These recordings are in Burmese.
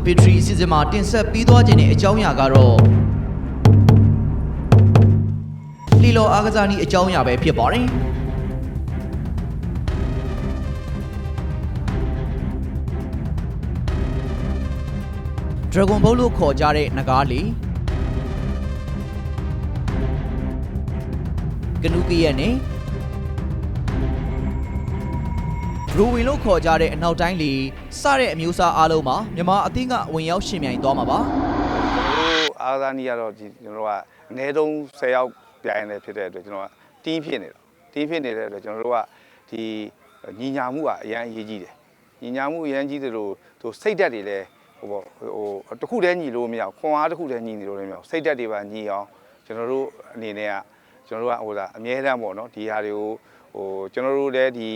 Road to Victory အစီအစဉ်မှာတင်ဆက်ပေးသွားခြင်းတဲ့အကြောင်းအရာကတော့လီလောအားကစားနည်းအကြောင်းအရာပဲဖြစ်ပါတယ် Dragon Ball လို့ခေါ်ကြတဲ့နဂါးလီကနုကရက်နဲ့ ရိုဝင်လို့ခေါ်ကြတဲ့အနောက်တိုင်းလီစတဲ့အမျိုးအစားအားလုံးမှာမြန်မာအသင်းကဝင်ရောက်ရှင်ပြိုင်သွားမှာပါကျွန်တော်တို့အားသာနီးကတော့ဒီကျွန်တော်တို့ကအနည်းဆုံး10ယောက်ပြိုင်နေဖြစ်တဲ့အတွက်ကျွန်တော်ကတီးဖြစ်နေတော့တီးဖြစ်နေတဲ့အတွက်ကျွန်တော်တို့ကဒီညီညာမှုကအရန်အရေးကြီးတယ်ညီညာမှုအရန်ကြီးတယ်လို့သူစိတ်ဓာတ်တွေလည်းဟိုပေါ့ဟိုတစ်ခုတည်းညီလို့မရဘူးခွန်အားတစ်ခုတည်းညီနေလို့လည်းမရဘူးစိတ်ဓာတ်တွေပါညီအောင်ကျွန်တော်တို့အနေနဲ့ကကျွန်တော်တို့ကဟိုဒါအမြဲတမ်းပေါ့နော်ဒီဟာတွေကိုဟိုကျွန်တော်တို့လည်းဒီ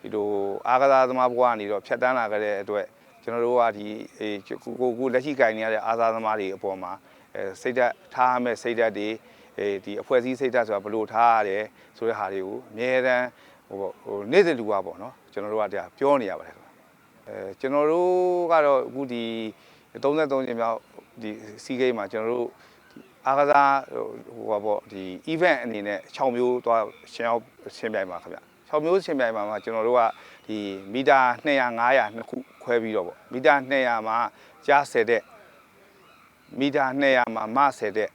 ဒီလိုအားကစားသမားဘဝကနေတော့ဖြတ်တန်းလာခဲ့တဲ့အတွက်ကျွန်တော်တို့ကဒီအေးကိုကိုကိုလက်ရှိကင်နေရတဲ့အားကစားသမားတွေအပေါ်မှာအဲစိတ်ဓာတ်ထားရမယ့်စိတ်ဓာတ်တွေအဲဒီအဖွဲ့အစည်းစိတ်ဓာတ်ဆိုတာဘယ်လိုထားရတယ်ဆိုတဲ့ဟာတွေကိုအများတန်းဟိုပေါ့ဟိုနေ့စဉ်လူကပေါ့နော်ကျွန်တော်တို့ကတရားပြောနေရပါတယ်ခင်ဗျအဲကျွန်တော်တို့ကတော့အခုဒီ33ကျင်းမြောက်ဒီစီဂိမ်းမှာကျွန်တော်တို့ဒီအားကစားဟိုဟိုပေါ့ဒီ event အနေနဲ့6မျိုးသွားရှင်းအောင်ရှင်းပြိုင်ပါခင်ဗျ 6မျိုးရှင်းပြိုင်ပါမှာကျွန်တော်တို့ကဒီမီတာ200 500နှစ်ခုခွဲပြီးတော့ပေါ့မီတာ200မှာကြား10တဲ့မီတာ200မှာမ10တဲ့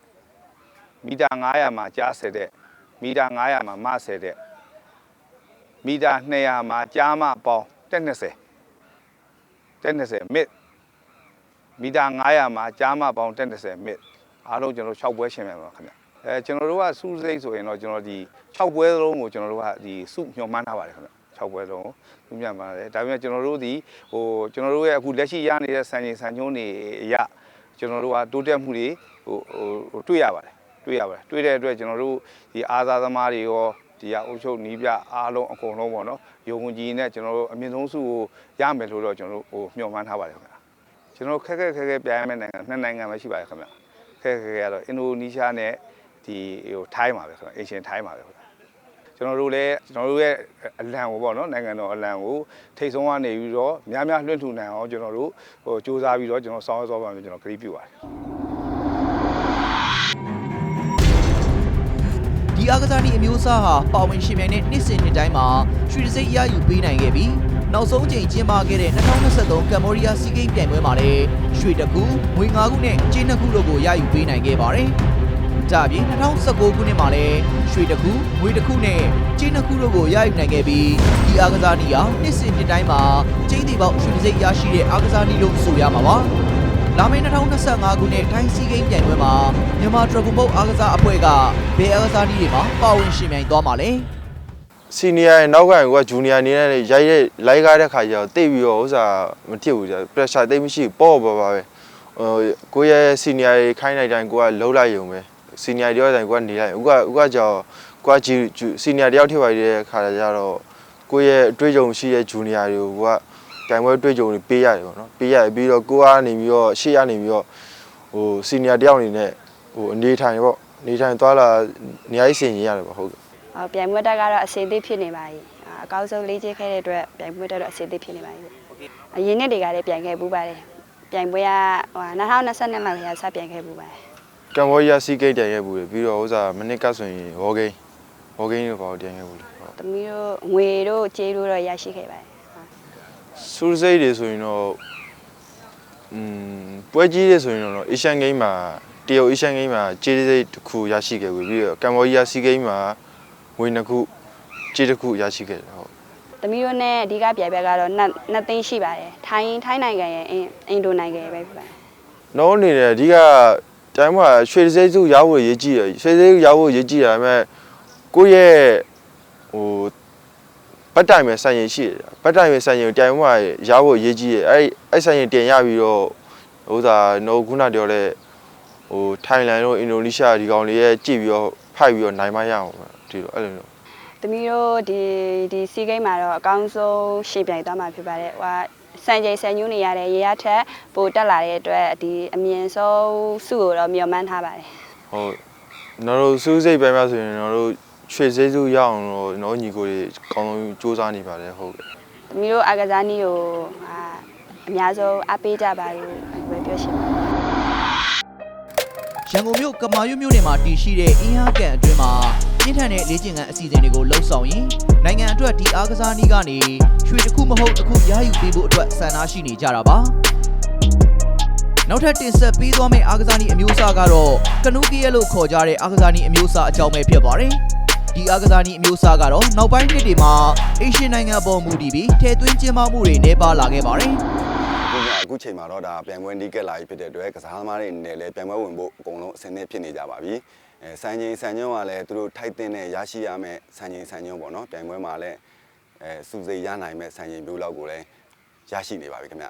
မီတာ900မှာကြား10တဲ့မီတာ900မှာမ10တဲ့မီတာ200မှာကြားမပေါင်းတက်20တက်20မစ်မီတာ900မှာကြားမပေါင်းတက်20မစ်အားလုံးကျွန်တော်6ပွဲရှင်ပြန်ပါခင်ဗျ အဲကျွန်တော်တို့ကစုစိတ်ဆိုရင်တော့ကျွန်တော်ဒီ6ပွဲလုံးကိုကျွန်တော်တို့ကဒီစုညှော်မှန်းထားပါတယ်ခင်ဗျ6ပွဲလုံးကိုညှော်မှန်းပါတယ်ဒါပေမဲ့ကျွန်တော်တို့ဒီဟိုကျွန်တော်တို့ရဲ့အခုလက်ရှိရနေတဲ့စံချိန်စံညွှန်းတွေအရကျွန်တော်တို့ကတိုးတက်မှုတွေဟိုဟိုတွေ့ရပါတယ်တွေ့ရပါတယ်တွေ့တဲ့အတွက်ကျွန်တော်တို့ဒီအားသာသမားတွေရောဒီအုပ်ချုပ်နီးပြအားလုံးအကုန်လုံးပေါ့နော်ယုံကြည်နဲ့ကျွန်တော်တို့အမြင့်ဆုံးစုကိုရမယ်လို့တော့ကျွန်တော်တို့ဟိုမျှော်မှန်းထားပါတယ်ခင်ဗျာကျွန်တော်ခက်ခက်ခက်ခက်ပြိုင်ရမယ့်နိုင်ငံနှစ်နိုင်ငံပဲရှိပါတယ်ခင်ဗျာခက်ခက်ခက်ကတော့အင်ဒိုနီးရှားနဲ့ ဒီဟိုထိုင်းပါပဲခင်ဗျာအေရှင်ထိုင်းပါပဲခင်ဗျာကျွန်တော်တို့လည်းကျွန်တော်တို့ရဲ့အလံကိုပေါ့နော်နိုင်ငံတော်အလံကိုထိတ်ဆုံးကနေပြီးတော့များများလွှင့်ထူနိုင်အောင်ကျွန်တော်တို့ဟိုစူးစမ်းပြီးတော့ကျွန်တော်ဆောင်းဆောင်းပါမယ်ကျွန်တော်ခရီးပြုပါတယ်ဒီအားကစားနည်းအမျိုးအစားဟာပါဝင်ရှင်ပြိုင်တဲ့နှစ်စဉ်နှစ်တိုင်းမှာရွှေတံဆိပ်အရယူပေးနိုင်ခဲ့ပြီးနောက်ဆုံးချိန်ကျင်းပခဲ့တဲ့2023ကမ္ဘောဒီးယားစီးကိန်းပြိုင်ပွဲမှာလည်းရွှေတစ်ခုငွေ၅ခုနဲ့ကြေးနှစ်ခုတို့ကိုရယူပေးနိုင်ခဲ့ပါတယ်။ ဒါ့အပြင်2019ခုနှစ်မှာလည်းရွှေတစ်ခုငွေတစ်ခုနဲ့ကြေးနှစ်ခုတို့ကိုရယူနိုင်ခဲ့ပြီးဒီအားကစားနည်းဟာနှစ်စဉ်နှစ်တိုင်းမှာကျင်းတီပေါက်ရွှေတံဆိပ်ရရှိတဲ့အားကစားနည်းလို့ဆိုရမှာပါ။လာမယ့်2025ခုနှစ်ထိုင်းစီးဂိမ်းပြိုင်ပွဲမှာမြန်မာ Dragon Boat အားကစားအဖွဲ့ကဘယ်အားကစားနည်းတွေမှာပါဝင်ရှင်ပြိုင်သွားမှာလဲစီနီယာရဲ့နောက်ကန်ကဂျူနီယာအနေနဲ့ရိုက်ရိုက်လိုက်ကားတဲ့ခါကျတော့တိတ်ပြီးတော့ဥစ္စာမဖြစ်ဘူးကြာ pressure တိတ်မရှိဘူးပေါ့ပေါ့ပါပဲဟိုကိုယ့်ရဲ့စီနီယာတွေခိုင်းလိုက်တိုင်းကိုကလှုပ်လိုက်ရုံပဲ စီနီယာတယောက်တိုင်းကိုကနေလိုက်ဥကဥကကြောင့်ကိုကဂျူစီနီယာတယောက်ထိပ်လိုက်တဲ့ခါကျတော့ကိုယ့်ရဲ့အတွေ့အကြုံရှိတဲ့ဂျူနီယာတွေကိုကတိုင်ပွဲအတွေ့အကြုံတွေပေးရတယ်ပေါ့နော်ပေးရပြီးတော့ကိုကနေပြီးတော့ရှေ့ကနေပြီးတော့ဟိုစီနီယာတယောက်အနေနဲ့ဟိုအနေထိုင်ပေါ့အနေထိုင်သွားလာနေရာကြီးစင်ရင်ရတယ်ပေါ့ဟုတ်ကဲ့။အော်ပြိုင်ပွဲတက်ကတော့အစင်သစ်ဖြစ်နေပါပြီ။အကောက်ဆုံးလေးချခဲ့တဲ့အတွက်ပြိုင်ပွဲတက်တော့အစင်သစ်ဖြစ်နေပါပြီ။အရင်နှစ်တွေကလည်းပြိုင်ခဲ့ပူပါတယ်။ပြိုင်ပွဲကဟို2022မှာလည်းစပြိုင်ခဲ့ပူပါတယ် ကမ္ဘောဒီးယားစီးဂိတ်တိုင်ခဲ့ဘူးလေပြီးတော့ဥစားမနစ်ကဆိုရင်ဝေါ်ဂိမ်းဝေါ်ဂိမ်းကိုပေါ့တိုင်ခဲ့ဘူးလေဟုတ်။သမီးတို့ငွေတို့ကြေးတို့တော့ရရှိခဲ့ပါတယ်။စူးစိတ်တွေဆိုရင်တော့อืมပွဲကြီးတွေဆိုရင်တော့အေရှန်ဂိမ်းမှာတရုတ်အေရှန်ဂိမ်းမှာကြေးစိတ်တစ်ခုရရှိခဲ့ပြီပြီးတော့ကမ္ဘောဒီးယားစီးဂိမ်းမှာငွေနှစ်ခုကြေးတစ်ခုရရှိခဲ့တယ်ဟုတ်သမီးတို့နဲ့အဓိကပြိုင်ပွဲကတော့နှစ်နှစ်သိန်းရှိပါတယ်။ထိုင်းထိုင်းနိုင်ငံရဲ့အင်အင်ဒိုနိုင်ငံရဲ့ပဲဖြစ်ပါတယ်နောက်အနေနဲ့အဓိက တိုင်းမှာရွှေစိတ်စုရဖို့ရေးကြည့်ရရွှေစိတ်စုရဖို့ရေးကြည့်ရမယ်ကိုယ့်ရဲ့ဟိုပတ်တိုင်မဲ့ဆိုင်ရင်ရှိတယ်ပတ်တိုင်မဲ့ဆိုင်ရင်တိုင်မှာရဖို့ရေးကြည့်ရအဲ့အဲ့ဆိုင်ရင်တင်ရပြီးတော့ဟိုသာနိုခုနပြောတဲ့ဟိုထိုင်လန်တို့အင်ဒိုနီးရှားဒီကောင်တွေရဲ့ကြည့်ပြီးတော့ဖိုက်ပြီးတော့နိုင်မရအောင်ဒီလိုအဲ့လိုမျိုး။သမီးတို့ဒီဒီစီးကိမ်းမှာတော့အကောင်းဆုံးရှင်ပြိုင်သွားမှာဖြစ်ပါတယ်။ဟို စံချိန်စံညွှန်းနေရတဲ့ရေရထက်ပိုတက်လာတဲ့အတွက်ဒီအမြင့်ဆုံးစုကိုတော့မျှော်မှန်းထားပါတယ်ဟုတ်ကျွန်တော်တို့စူးစိတ်ပဲမှာဆိုရင်ကျွန်တော်တို့ရွှေစိတ်စုရအောင်တော့ကျွန်တော်ညီကိုတွေအကောင်းဆုံးစူးစမ်းနေပါတယ်ဟုတ်ကဲ့။သမီးတို့အာကစားနည်းကိုဟာအများဆုံးအားပေးကြပါလို့ပဲပြောရှင်ပါတယ်ရန်ကုန်မြို့ကမာရွတ်မြို့နယ်မှာတည်ရှိတဲ့အင်းဟာကန်အတွင်းမှာပြင်းထန်တဲ့လေ့ကျင့်ခန်းအစီအစဉ်တွေကိုလှုပ်ဆောင်ရင် နိုင်ငံအတွက်ဒီအားကစားနည်းကနေရွှေတစ်ခုမဟုတ်တစ်ခုရယူပေးဖို့အတွက်ဆန္ဒရှိနေကြတာပါနောက်ထပ်တင်ဆက်ပေးသွားမယ့်အားကစားနည်းအမျိုးအစားကတော့ကနူးကီယလို့ခေါ်ကြတဲ့အားကစားနည်းအမျိုးအစားအကြောင်းပဲဖြစ်ပါတယ်ဒီအားကစားနည်းအမျိုးအစားကတော့နောက်ပိုင်းနှစ်တွေမှာအေရှင်းနိုင်ငံပေါ်မူတည်ပြီးထဲသွင်းကျင်းပမှုတွေနှဲပါလာခဲ့ပါတယ်အခုညအခုချိန်မှာတော့ဒါပြိုင်ပွဲနီးကက်လာပြီဖြစ်တဲ့အတွက်ကစားသမားတွေအနေနဲ့လည်းပြိုင်ပွဲဝင်ဖို့အကုန်လုံးအဆင်သင့်ဖြစ်နေကြပါပြီ အဲစံချိန်စံညွှန်းကလည်းသူတို့ထိုက်တဲ့နဲ့ရရှိရမယ့်စံချိန်စံညွှန်းပေါ့နော်ပြိုင်ပွဲမှာလည်းအဲစုစိတ်ရနိုင်မဲ့စံချိန်မျိုးလောက်ကိုလည်းရရှိနေပါပြီခင်ဗျ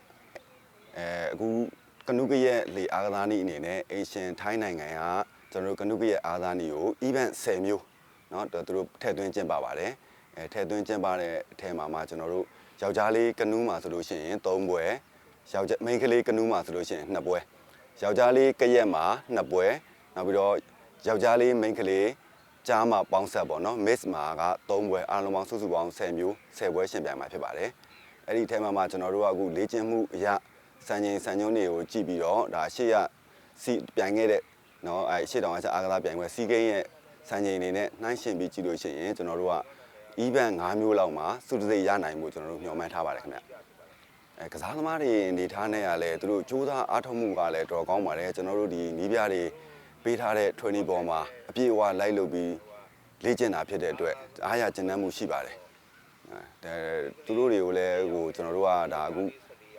အဲအခုကနုကရဲ့လေအားကစားနည်းအနေနဲ့အေရှင်ထိုင်းနိုင်ငံကကျွန်တော်တို့ကနုကရဲ့အားကစားနည်းကို event 10မျိုးเนาะသူတို့ထည့်သွင်းကျင်းပပါတယ်အဲထည့်သွင်းကျင်းပတဲ့အထဲမှာမှကျွန်တော်တို့ယောက်ျားလေးကနူးမှာဆိုလို့ရှိရင်3ပွဲ ယောက်ျားမိန်းကလေးကနူးမှာဆိုလို့ရှိရင်နှစ်ပွဲယောက်ျားလေးကရက်မှာနှစ်ပွဲနောက်ပြီးတော့ ယောက်ျားလေးမိန်းကလေးကြားမှာပေါင်းဆက်ပေါ့နော် miss မှာက3ပွဲအားလုံးပေါင်းစုစုပေါင်း10မျိုး10ပွဲရှင်ပြိုင်မှာဖြစ်ပါတယ်အဲ့ဒီထဲမှာမှကျွန်တော်တို့ကအခုလေ့ကျင့်မှုအရစံချိန်စံညွှန်းတွေကိုကြည့်ပြီးတော့ဒါရှေ့ရစီပြိုင်ခဲ့တဲ့နော်အဲရှေ့တောင်အချက်အားကစားပြိုင်ပွဲစီကိန်းရဲ့စံချိန်တွေနဲ့နှိုင်းယှဉ်ပြီးကြည့်လို့ရှိရင်ကျွန်တော်တို့က event 5မျိုးလောက်မှာစုတစိတ်ရနိုင်မှုကျွန်တော်တို့ညွှန်မှန်းထားပါတယ်ခင်ဗျအဲကစားသမားတွေအနေထားနဲ့ကလည်းသူတို့စူးစမ်းအားထုတ်မှုကလည်းတော်တော်ကောင်းပါတယ်ကျွန်တော်တို့ဒီနီးပြတွေ ပေးထားတဲ့ training ပေါ်မှာအပြည့်အဝလိုက်လုပ်ပြီးလေ့ကျင့်တာဖြစ်တဲ့အတွက်အားရကျဉ်းနှံမှုရှိပါတယ်အဲသူတို့တွေကိုလည်းဟိုကျွန်တော်တို့ကဒါအခု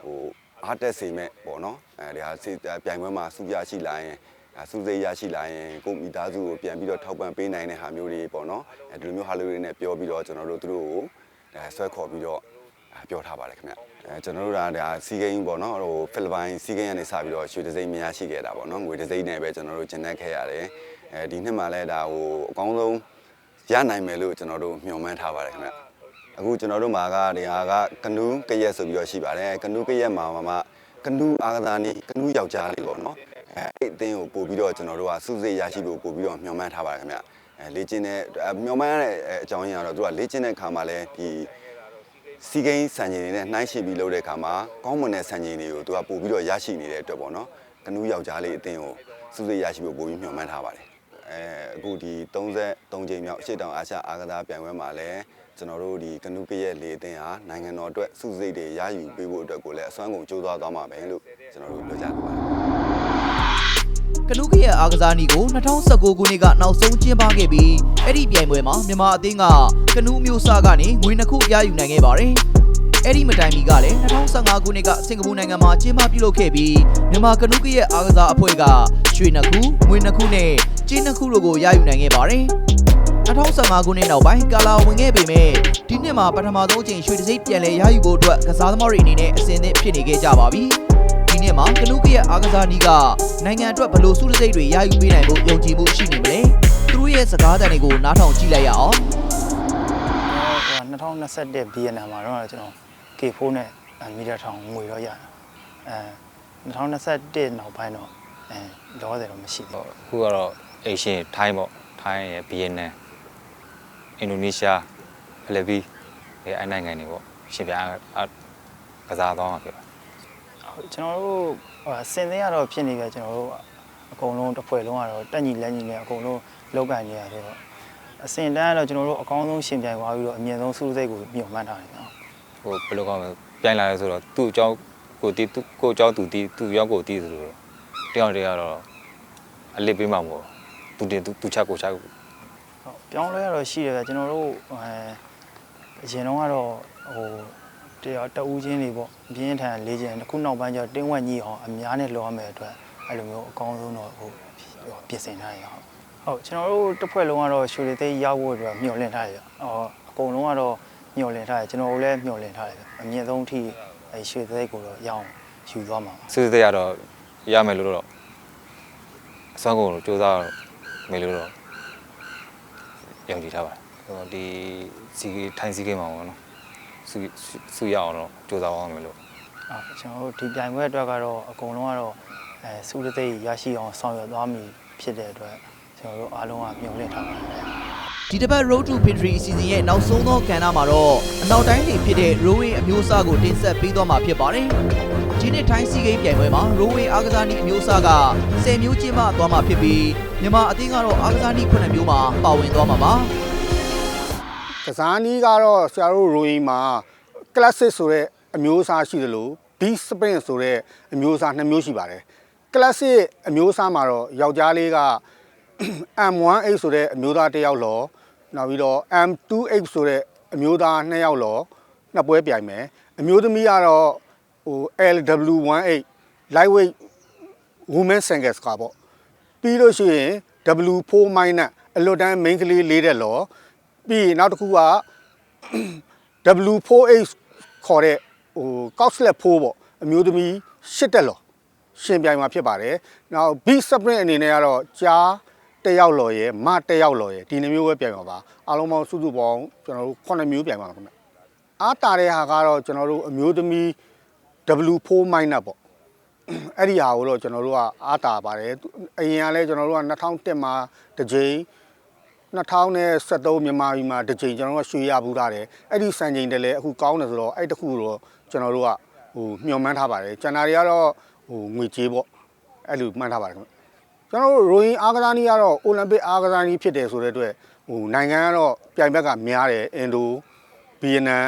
ဟိုအားတက်စေမဲ့ပေါ့နော်အဲဒီဟာစီပြိုင်ပွဲမှာစုပြရှိလာရင်အဲစုစိတ်ရရှိလာရင်ကိုယ့်မိသားစုကိုပြန်ပြီးတော့ထောက်ပံ့ပေးနိုင်တဲ့ဟာမျိုးတွေပေါ့နော်အဲဒီလိုမျိုးဟာလိုတွေနဲ့ပြောပြီးတော့ကျွန်တော်တို့သူတို့ကိုအဲဆွဲခေါ်ပြီးတော့အဲ ပြောထားပါတယ်ခင်ဗျအဲကျွန်တော်တို့ကဒါစီဂိမ်းပေါ့နော်ဟိုဖိလစ်ပိုင်စီဂိမ်းကနေစပြီးတော့ရွှေတစိမ့်မရရှိခဲ့တာပေါ့နော်ငွေတစိမ့်နဲ့ပဲကျွန်တော်တို့ကျင်တတ်ခဲ့ရတယ်အဲဒီနှစ်မှာလည်းဒါဟိုအကောင်းဆုံးရနိုင်မယ်လို့ကျွန်တော်တို့မျှော်မှန်းထားပါတယ်ခင်ဗျအခုကျွန်တော်တို့မှာကဒီဟာကကနူးကရက်ဆိုပြီးတော့ရှိပါတယ်ကနူးကရက်မှာမှကနူးအားကစားနည်းကနူးယောက်ျားလေးပေါ့နော်အဲအဲ့အသင်းကိုပို့ပြီးတော့ကျွန်တော်တို့ကစုစိတ်ရရှိဖို့ပို့ပြီးတော့မျှော်မှန်းထားပါတယ်ခင်ဗျအဲလေ့ကျင့်တဲ့မျှော်မှန်းရတဲ့အကြောင်းရင်းကတော့သူကလေ့ကျင့်တဲ့ခါမှာလည်းဒီ စီကိန်းစံချိန်တွေနဲ့နှိုင်းယှဉ်ပြီးလုပ်တဲ့အခါမှာကောင်းမွန်တဲ့စံချိန်တွေကိုသူကပို့ပြီးတော့ရရှိနေတဲ့အတွက်ပေါ့နော်ကနူးယောက်ျားလေးအတင်းကိုစုစိတ်ရရှိဖို့ပို့ပြီးမျှော်မှန်းထားပါတယ်အဲအခုဒီ33ချိန်မြောက်အရှိတောင်အာရှအားကစားပြိုင်ပွဲမှာလည်းကျွန်တော်တို့ဒီကနူးကရဲ့လေအတင်းဟာနိုင်ငံတော်အတွက်စုစိတ်တွေရယူပေးဖို့အတွက်ကိုလည်းအစွမ်းကုန်ကြိုးစားသွားမှာပဲလို့ကျွန်တော်တို့ပြောကြလိုပါတယ် ကနူးကရဲ့အားကစားနည်းကို2019ခုနှစ်ကနောက်ဆုံးကျင်းပခဲ့ပြီးအဲ့ဒီပြိုင်ပွဲမှာမြန်မာအသင်းကကနူးမျိုးစားကနေငွေနှစ်ခုရယူနိုင်ခဲ့ပါတယ်။အဲ့ဒီမတိုင်မီကလည်း2015ခုနှစ်ကစင်ကာပူနိုင်ငံမှာကျင်းပပြုလုပ်ခဲ့ပြီးမြန်မာကနူးကရဲ့အားကစားအဖွဲ့ကရွှေနှစ်ခုငွေနှစ်ခုနဲ့ကြေးနှစ်ခုတို့ကိုရယူနိုင်ခဲ့ပါတယ်။2015ခုနှစ်နောက်ပိုင်းကာလာဝင်ခဲ့ပေမဲ့ဒီနှစ်မှာပထမဆုံးအကြိမ်ရွှေတံဆိပ်ပြန်လည်ရယူဖို့အတွက်ကစားသမားတွေအနေနဲ့အဆင်သင့်ဖြစ်နေခဲ့ကြပါပြီ။ ဒီနှစ်မှာကနူးကရဲ့အားကစားနည်းကနိုင်ငံအတွက်ဘယ်လို့စုတံဆိပ်တွေရယူပေးနိုင်ဖို့ယုံကြည်မှုရှိနေမလဲ။သူတို့ရဲ့စကားသံတွေကိုနားထောင်ကြည့်လိုက်ရအောင်။ဟို2021 BNN မှာတော့ကျွန်တော် K4 နဲ့မီတာထောင်ငွေတော့ရတယ်အဲ2021နောက်ပိုင်းတော့အဲလောဆယ်တော့မရှိသေးဘူးအခုကတော့အေရှင်ထိုင်းပေါ့ထိုင်းရယ်ဗီယက်နမ်အင်ဒိုနီးရှားဖိလစ်ပင်းအဲအဲ့နိုင်ငံတွေပေါ့ရှင်ပြကစားသွားမှာဖြစ်ပါဟုတ် ကျွန်တော်တို့ဟိုစင်သေးရတော့ဖြစ်နေကြကျွန်တော်တို့အကုန်လုံးတစ်ဖွဲ့လုံးကတော့တက်ညီလက်ညီနဲ့အကုန်လုံးလောက်ကန်နေရဆိုတော့အစင်တန်းကတော့ကျွန်တော်တို့အကောင်းဆုံးရှင်ပြိုင်သွားပြီးတော့အမြင့်ဆုံးစုစိတ်ကိုမြုံမှန်းထားတယ်နော်ဟိုဘယ်လိုကောင်းလဲပြိုင်လာလဲဆိုတော့သူ့အကြောင်းကိုတီးသူ့ကိုအကြောင်းသူတီးသူ့ရောက်ကိုတီးဆိုလို့တယောက်တည်းကတော့အလစ်ပေးမှာမဟုတ်သူတင်သူချက်ကိုချက်ကိုဟုတ်ပြောင်းလဲရတော့ရှိတယ်ဗျကျွန်တော်တို့အဲအရင်တော့ကတော့ဟို တရားတအူးချင်းတွေပေါ့ပြင်းထန်လေးချင်းတစ်ခုနောက်ပိုင်းကျတော့တင်းဝက်ကြီးအောင်အများနဲ့လောရမယ်အတွက်အဲ့လိုမျိုးအကောင်းဆုံးတော့ဟိုပြင်ဆင်ထားရအောင်ဟုတ်ကျွန်တော်တို့တစ်ဖွဲ့လုံးကတော့ရွှေလေးသိမ်းရောက်ဖို့အတွက်မျှော်လင့်ထားရအောင်အော်အကုန်လုံးကတော့မျှော်လင့်ထားရကျွန်တော်တို့လည်းမျှော်လင့်ထားရအမြင့်ဆုံးထိအဲရွှေသိမ်းကိုတော့ရအောင်ယူသွားမှာပါစစ်စစ်ရတော့ရမယ်လို့တော့အစွမ်းကုန်စူးစမ်းမယ်လို့တော့ယုံကြည်ထားပါတယ်ဟိုဒီစီထိုင်းစီကိမှာပေါ့နော် စုစုရအောင်တော့စူးစမ်းအောင်မယ်လို့အာကျွန်တော်တို့ဒီပြိုင်ပွဲအတွက်ကတော့အကုန်လုံးကတော့အဲစုရသိမ်းရရှိအောင်ဆောင်ရွက်သွားမည်ဖြစ်တဲ့အတွက်ကျွန်တော်တို့အားလုံးကမျှော်လင့်ထားပါတယ်ဒီတစ်ပတ် Road to Victory အစီအစဉ်ရဲ့နောက်ဆုံးသောကဏ္ဍမှာတော့အနောက်တိုင်းတွေဖြစ်တဲ့ rowing အမျိုးအစားကိုတင်ဆက်ပေးသွားမှာဖြစ်ပါတယ်ဒီနှစ်ထိုင်းစီဂိမ်းပြိုင်ပွဲမှာရိုဝေအားကစားနည်းအမျိုးအစားက10မျိုးကျင်းပသွားမှာဖြစ်ပြီးမြန်မာအသင်းကတော့အားကစားနည်း9မျိုးမှာပါဝင်သွားမှာပါ ကစားနည်းကတော့ဆရာတို့ရိုရင်မှာ classic ဆိုတဲ့အမျိုးအစားရှိသလို beat sprint ဆိုတဲ့အမျိုးအစားနှစ်မျိုးရှိပါတယ် classic အမျိုးအစားမှာတော့ယောက်ျားလေးက M18 ဆိုတဲ့အမျိုးသားတစ်ယောက်လောနောက်ပြီးတော့ M28 ဆိုတဲ့အမျိုးသားနှစ်ယောက်လောနှစ်ပွဲပြိုင်မယ်အမျိုးသမီးကတော့ဟို LW18 lightweight women singles ကပေါ့ပြီးလို့ရှိရင် W4 minus အလွတ်တန်း main ကလေးလေးတဲ့လော ပြီးရင်နောက်တစ်ခုက W4H ခေါ်တဲ့ဟိုကောက်စလက်4ပေါ့အမျိုးသမီးရှစ်တက်လောရှင်ပြိုင်မှာဖြစ်ပါတယ်။နောက် B sprint အနေနဲ့ကတော့ကြားတစ်ယောက်လော်ရယ်မတစ်ယောက်လော်ရယ်ဒီနှမျိုးပဲပြိုင်မှာပါ။အားလုံးပေါင်းစုစုပေါင်းကျွန်တော်တို့9မျိုးပြိုင်ပါမှာခင်ဗျ။အားတာတဲ့ဟာကတော့ကျွန်တော်တို့အမျိုးသမီး W4 minus ပေါ့အဲ့ဒီဟာကိုတော့ကျွန်တော်တို့ကအားတာပါတယ်သူအရင်ကလည်းကျွန်တော်တို့က2001မှာတစ်ကြိမ် 2013မြန်မာပြည်မှာတစ်ကြိမ်ကျွန်တော်တို့ကရွှေရဘူးထားတယ်အဲ့ဒီစံချိန်တည်းလည်းအခုကောင်းတယ်ဆိုတော့အဲ့တခုတော့ကျွန်တော်တို့ကဟိုမျှော်မှန်းထားပါတယ်ကျန်တာတွေကတော့ဟိုငွေကြေးပေါ့အဲ့လိုမှန်းထားပါတယ်ခင်ဗျကျွန်တော်တို့ရိုရင်အားကစားနည်းကတော့အိုလံပစ်အားကစားနည်းဖြစ်တယ်ဆိုတဲ့အတွက်ဟိုနိုင်ငံကတော့ပြိုင်ဘက်ကများတယ်အင်ဒိုဗီယက်နမ်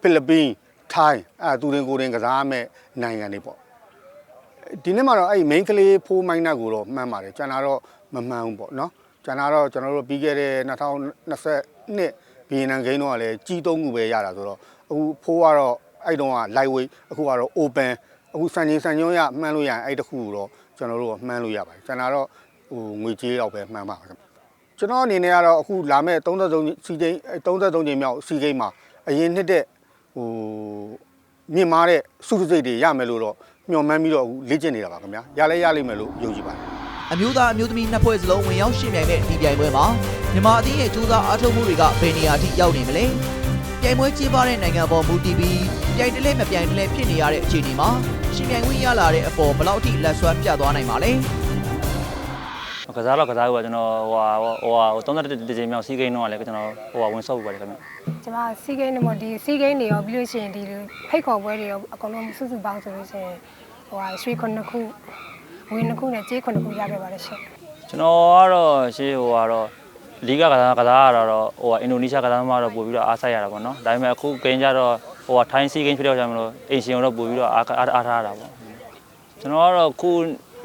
ဖိလစ်ပင်းထိုင်းအဲသူတင်ကိုယ်တင်ကစားမဲ့နိုင်ငံတွေပေါ့ဒီနေ့မှာတော့အဲ့ main ကလေးဖိုးမိုင်းနာကိုတော့မှန်းပါတယ်ကျန်တာတော့မမှန်ဘူးပေါ့နော် ကျန်တာတော့ကျွန်တော်တို့ပြီးခဲ့တဲ့2022ဘီယန်နန်ဂိမ်းတော့ကလည်းကြီးသုံးခုပဲရတာဆိုတော့အခုဖိုးကတော့အဲ့တုန်းက lightweight အခုကတော့ open အခုစံချိန်စံညွှန်းရမှန်းလို့ရရင်အဲ့တခုကိုတော့ကျွန်တော်တို့ကမှန်းလို့ရပါတယ်ကျန်တာတော့ဟိုငွေကြေးတော့ပဲမှန်းပါခင်ဗျကျွန်တော်အနေနဲ့ကတော့အခုလာမဲ့33စီကိန်း33ချိန်မြောက်စီကိန်းမှာအရင်နှစ်တဲ့ဟိုမြင့်မားတဲ့စုစစိတ်တွေရမယ်လို့တော့မျှော်မှန်းပြီးတော့အခုလေ့ကျင့်နေတာပါခင်ဗျာရလဲရလိမ့်မယ်လို့ယုံကြည်ပါတယ် အမျိုးသားအမျိုးသမီးနှစ်ဖွဲ့စလုံးဝင်ရောက်ရှင်ပြိုင်မဲ့ဒီပြိုင်ပွဲမှာမြန်မာအသင်းရဲ့ကြိုးစားအားထုတ်မှုတွေကဘယ်နေရာထိရောက်နေမလဲပြိုင်ပွဲကျင်းပတဲ့နိုင်ငံပေါ်မူတည်ပြီးပြိုင်တလဲမပြိုင်တလဲဖြစ်နေရတဲ့အခြေအနေမှာရှင်ပြိုင်ခွင့်ရလာတဲ့အပေါ်ဘယ်လောက်ထိလက်ဆွမ်းပြသွားနိုင်ပါလဲကစားတော့ကစားဘူးကကျွန်တော်ဟိုဟာဟိုဟာဟို31ကြိမ်မြောက်စီးကိန်းတော့လည်းကျွန်တော်ဟိုဟာဝင်ဆော့ပူပါတယ်ခင်ဗျကျမစီးကိန်းတွေမဒီစီးကိန်းတွေရောပြီးလို့ရှိရင်ဒီလိုဖိတ်ခေါ်ပွဲတွေရောအကုန်လုံးစုစုပေါင်းဆိုလို့ရှိရင်ဟိုဟာရွှေခုနှစ်ခု ဝင်းနှစ်ခုနဲ့ကြေးခုနှစ်ခုရခဲ့ပါတယ်ရှင်ကျွန်တော်ကတော့ရှေ့ဟိုကတော့လီဂကစားကစားရတော့ဟိုဟာအင်ဒိုနီးရှားကစားသမားတော့ပို့ပြီးတော့အားဆိုင်ရတာပေါ့နော်ဒါပေမဲ့အခုဂိမ်းကြတော့ဟိုဟာထိုင်းစီးကိန်းဖြစ်တော့ကြမလို့အိမ်ရှင်တော့ပို့ပြီးတော့အားအားထားရတာပေါ့ကျွန်တော်ကတော့ခု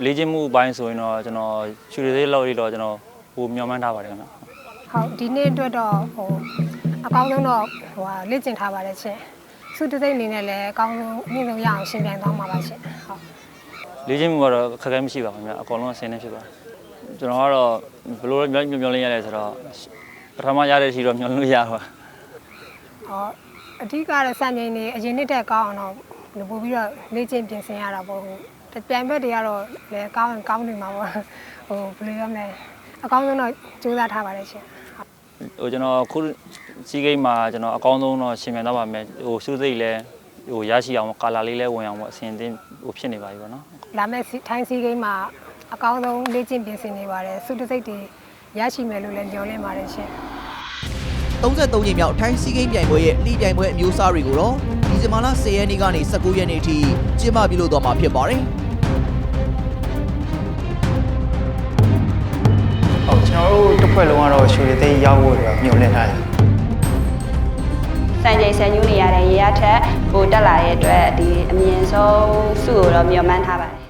လေ့ကျင့်မှုပိုင်းဆိုရင်တော့ကျွန်တော်ချူရသေးလောက်လေးတော့ကျွန်တော်ပိုမျှော်မှန်းထားပါတယ်ခင်ဗျဟုတ်ဒီနေ့အတွက်တော့ဟိုအကောင်းဆုံးတော့ဟိုဟာလေ့ကျင့်ထားပါတယ်ရှင်စုတသိမ့်အနေနဲ့လည်းအကောင်းဆုံးအမြင့်ဆုံးရအောင်ရှင်ပြိုင်သွားမှာပါရှင်ဟုတ် လေ့ကျင့်မှုကတော့ခက်ခဲမရှိပါဘူးခင်ဗျအကုန်လုံးအဆင်သင့်ဖြစ်ပါတယ်ကျွန်တော်ကတော့ဘယ်လိုမျှော်မျှော်လင့်ရလဲဆိုတော့ပထမရတဲ့အထိတော့မျှော်လင့်လို့ရပါဟောအဓိကတော့စံချိန်နေအရင်နှစ်တက်ကောင်းအောင်တော့ပို့ပြီးတော့လေ့ကျင့်ပြင်ဆင်ရတာပေါ့ဟိုပြိုင်ဘက်တွေကတော့လည်းကောင်းရင်ကောင်းနေမှာပေါ့ဟိုဘယ်လိုရမလဲအကောင်းဆုံးတော့ကြိုးစားထားပါတယ်ရှင်ဟိုကျွန်တော်ခုစီးကိန်းမှာကျွန်တော်အကောင်းဆုံးတော့ရှင်မြန်တော့ပါမယ်ဟိုစုသိပ်လဲ ဟိုရရှိအောင်ကာလာလေးလဲဝင်အောင်ပေါ့အဆင်သင့်ဟိုဖြစ်နေပါပြီပေါ့နော်လာမယ့်စီထိုင်းစီးကိန်းမှာအကောင်းဆုံးလေ့ကျင့်ပြင်ဆင်နေပါတယ်စုတစိတ်တွေရရှိမယ်လို့လည်းညွှန်လင့်ပါတယ်ရှင်33ချိန်မြောက်ထိုင်းစီးကိမ်းပြိုင်ပွဲရဲ့လိပြိုင်ပွဲအမျိုးအစားတွေကိုတော့ဒီဇင်ဘာလ10ရက်နေ့ကနေ19ရက်နေ့အထိကျင်းပပြုလုပ်သွားမှာဖြစ်ပါတယ်ဟုတ်ကျွန်တော်တို့တစ်ဖွဲ့လုံးကတော့ရွှေရသိမ်းရောက်ဖို့အတွက်မျှော်လင့်ထားတယ် စံချိန်ဆန်ညူးနေရတဲ့ရေရထက်ပိုတက်လာတဲ့အတွက်ဒီအမြင့်ဆုံးစုကိုတော့မျှော်မှန်းထားပါတယ်